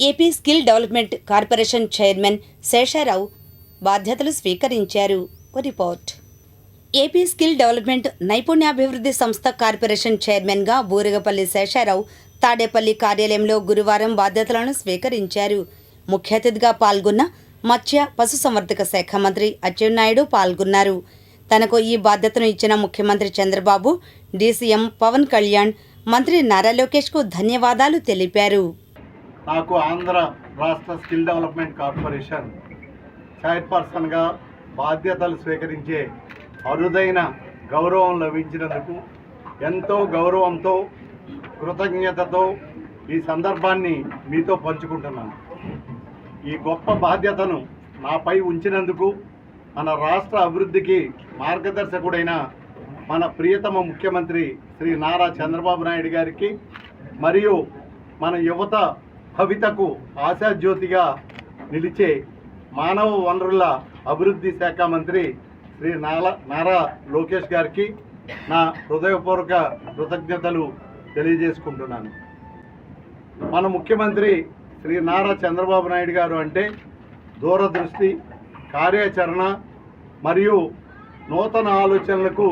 AP skill development corporation chairman Sesharao బాధ్యతలు స్వీకరించారు. Report. AP skill development నైపుణ్యాభివృద్ధి సంస్థ కార్పొరేషన్ చైర్మన్గా బూరగపల్లి శేషారావు తాడేపల్లి కార్యాలయంలో గురువారం బాధ్యతలను స్వీకరించారు. ముఖ్య అతిథిగా పాల్గొన్న మత్స్య పశుసంవర్ధక శాఖ మంత్రి అచ్చెన్నాయుడు పాల్గొన్నారు. తనకు ఈ బాధ్యతను ఇచ్చిన ముఖ్యమంత్రి చంద్రబాబు డీసీఎం పవన్ కళ్యాణ్ మంత్రి నారా లోకేష్కు ధన్యవాదాలు తెలిపారు. నాకు ఆంధ్ర రాష్ట్ర స్కిల్ డెవలప్మెంట్ కార్పొరేషన్ చైర్పర్సన్గా బాధ్యతలు స్వీకరించే అరుదైన గౌరవం లభించినందుకు ఎంతో గౌరవంతో కృతజ్ఞతతో ఈ సందర్భాన్ని మీతో పంచుకుంటున్నాను. ఈ గొప్ప బాధ్యతను నాపై ఉంచినందుకు మన రాష్ట్ర అభివృద్ధికి మార్గదర్శకుడైన మన ప్రియతమ ముఖ్యమంత్రి శ్రీ నారా చంద్రబాబు నాయుడు గారికి మరియు మన యువత భవితకు ఆశాజ్యోతిగా నిలిచే మానవ వనరుల అభివృద్ధి శాఖ మంత్రి శ్రీ నారా నారా లోకేష్ గారికి నా హృదయపూర్వక కృతజ్ఞతలు తెలియజేసుకుంటున్నాను. మన ముఖ్యమంత్రి శ్రీ నారా చంద్రబాబు నాయుడు గారు అంటే దూరదృష్టి కార్యాచరణ మరియు నూతన ఆలోచనలకు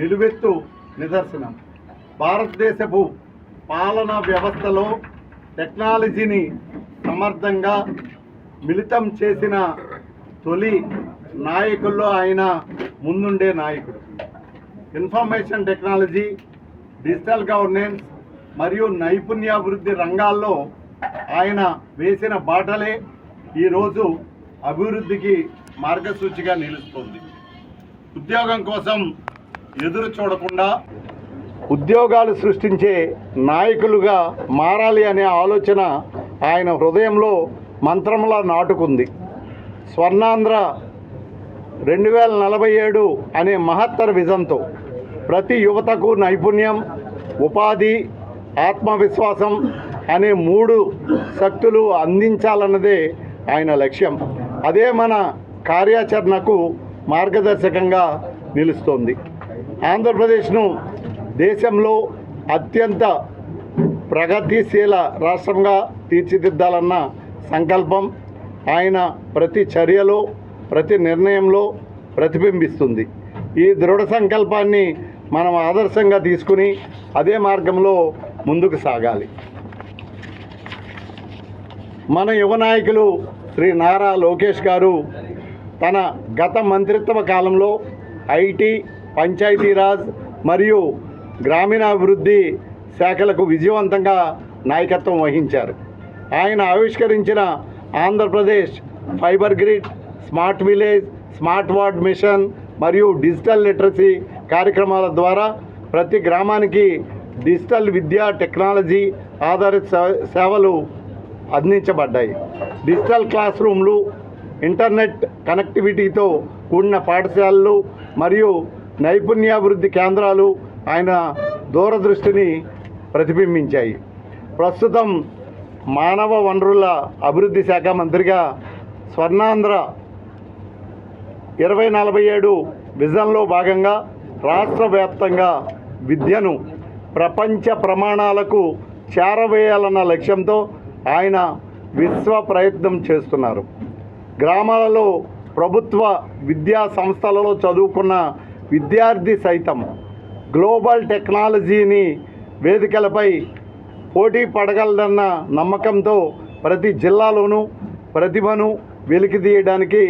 నిలువెత్తు నిదర్శనం. భారతదేశపు పాలనా వ్యవస్థలో టెక్నాలజీని సమర్థంగా మిళితం చేసిన తొలి నాయకుల్లో ఆయన ముందుండే నాయకుడు. ఇన్ఫర్మేషన్ టెక్నాలజీ డిజిటల్ గవర్నెన్స్ మరియు నైపుణ్యాభివృద్ధి రంగాల్లో ఆయన వేసిన బాటలే ఈరోజు అభివృద్ధికి మార్గసూచిగా నిలుస్తుంది. ఉద్యోగం కోసం ఎదురు చూడకుండా ఉద్యోగాలు సృష్టించే నాయకులుగా మారాలి అనే ఆలోచన ఆయన హృదయంలో మంత్రంలా నాటుకుంది. స్వర్ణాంధ్ర రెండు వేల నలభై ఏడు అనే మహత్తర విజన్తో ప్రతి యువతకు నైపుణ్యం ఉపాధి ఆత్మవిశ్వాసం అనే మూడు శక్తులు అందించాలన్నదే ఆయన లక్ష్యం. అదే మన కార్యాచరణకు మార్గదర్శకంగా నిలుస్తోంది. ఆంధ్రప్రదేశ్ను దేశంలో అత్యంత ప్రగతిశీల రాష్ట్రంగా తీర్చిదిద్దాలన్న సంకల్పం ఆయన ప్రతి చర్యలో ప్రతి నిర్ణయంలో ప్రతిబింబిస్తుంది. ఈ దృఢ సంకల్పాన్ని మనం ఆదర్శంగా తీసుకుని అదే మార్గంలో ముందుకు సాగాలి. మన యువ నాయకులు శ్రీ నారా లోకేష్ గారు తన గత మంత్రిత్వ కాలంలో ఐటీ పంచాయతీరాజ్ మరియు గ్రామీణాభివృద్ధి శాఖలకు విజయవంతంగా నాయకత్వం వహించారు. ఆయన ఆవిష్కరించిన Andhra Pradesh fiber grid smart village smart ward mission మరియు డిజిటల్ లిటరసీ కార్యక్రమాల ద్వారా ప్రతి గ్రామానికి డిజిటల్ విద్యా టెక్నాలజీ ఆధారిత సే- సేవలు అందించబడ్డాయి. డిజిటల్ క్లాస్ రూమ్లు ఇంటర్నెట్ కనెక్టివిటీతో కూడిన పాఠశాలలు మరియు నైపుణ్యాభివృద్ధి కేంద్రాలు ఆయన దూరదృష్టిని ప్రతిబింబించాయి. ప్రస్తుతం మానవ వనరుల అభివృద్ధి శాఖ మంత్రిగా స్వర్ణాంధ్ర ఇరవై నలభై ఏడు విజన్లో భాగంగా రాష్ట్ర వ్యాప్తంగా విద్యను ప్రపంచ ప్రమాణాలకు చేరవేయాలన్న లక్ష్యంతో ఆయన విశ్వ ప్రయత్నం చేస్తున్నారు. గ్రామాలలో ప్రభుత్వ విద్యా సంస్థలలో చదువుకున్న విద్యార్థి సైతం గ్లోబల్ టెక్నాలజీని వేదికలపై పోటీ పడగలదన్న నమ్మకంతో ప్రతి జిల్లాలోనూ ప్రతిభను వెలికితీయడానికి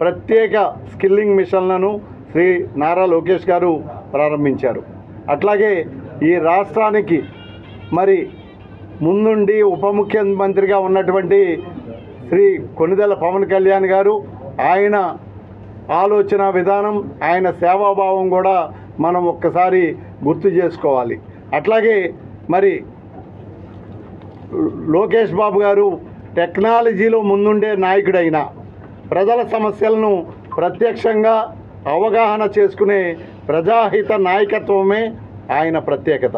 ప్రత్యేక స్కిల్లింగ్ మిషన్లను శ్రీ నారా లోకేష్ గారు ప్రారంభించారు. అట్లాగే ఈ రాష్ట్రానికి మరి ముందుండి ఉప ముఖ్యమంత్రిగా ఉన్నటువంటి శ్రీ కొనిదెల పవన్ కళ్యాణ్ గారు ఆయన ఆలోచన విధానం ఆయన సేవాభావం కూడా మనం ఒక్కసారి గుర్తు చేసుకోవాలి. అట్లాగే మరి లోకేష్ బాబు గారు టెక్నాలజీలో ముందుండే నాయకుడైన ప్రజల సమస్యలను ప్రత్యక్షంగా అవగాహన చేసుకునే ప్రజాహిత నాయకత్వమే ఆయన ప్రత్యేకత.